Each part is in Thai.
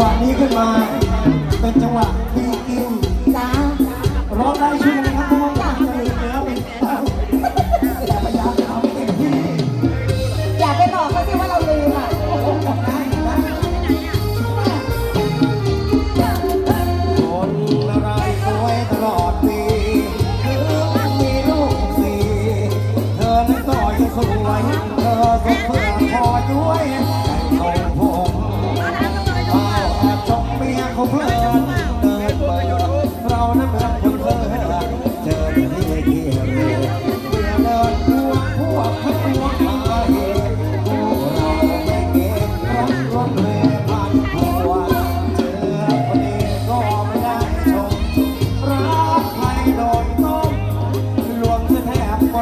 หวะนี้ขึ้นมา เป็นจังหวะบีกิ้าร้องได้ชื่อ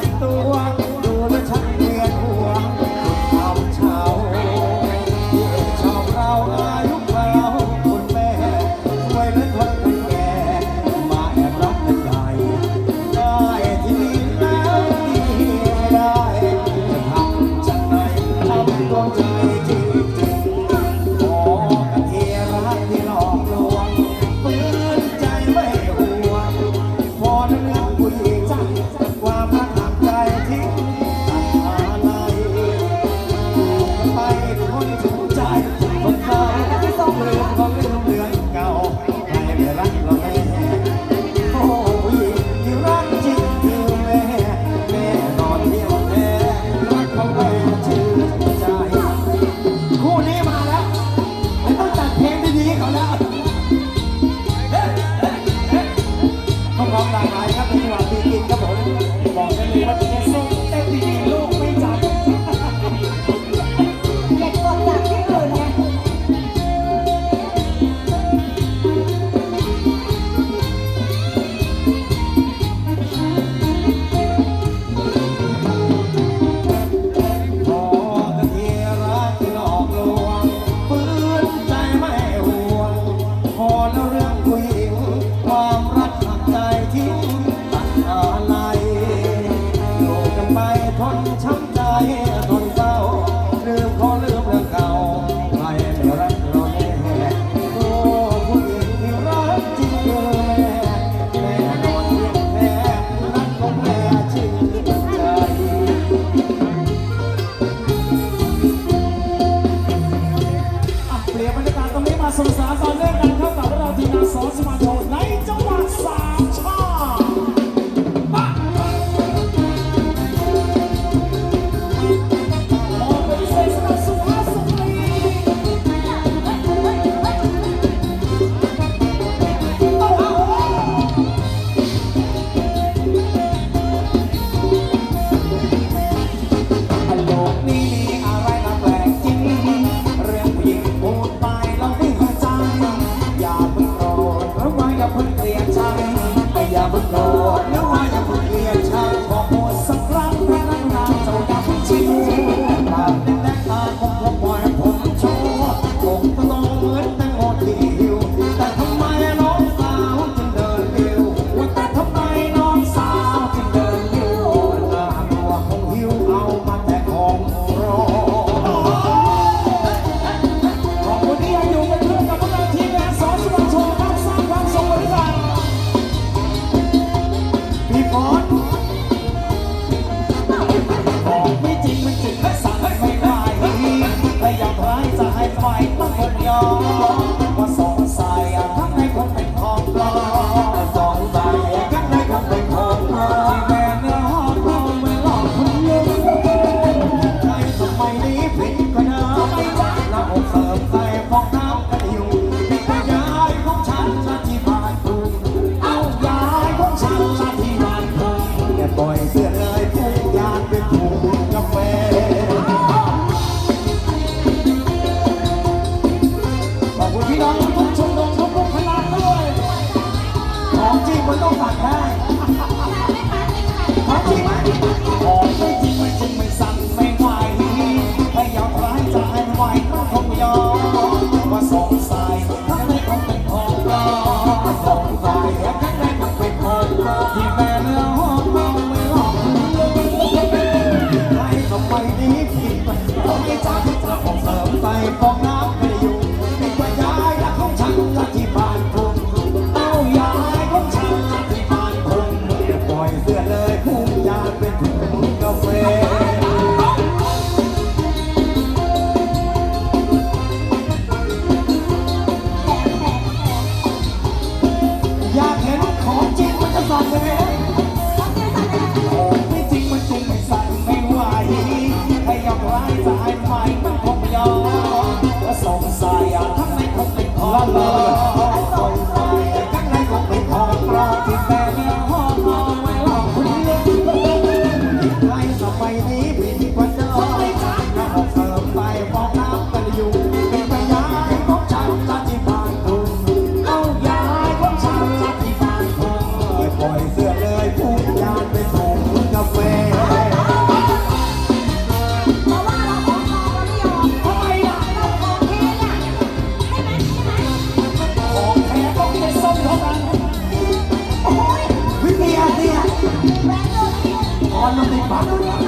ดตัวดูแล้วชักเวีนหัวคุทำชาวชาวเราอายุเราคุแม่รวยนคนนแก่มาแอบรักใหญ่ได้ที่แล้ที่ไม่จะไหนทำดวงใจ Mama. อนลูกติดปาก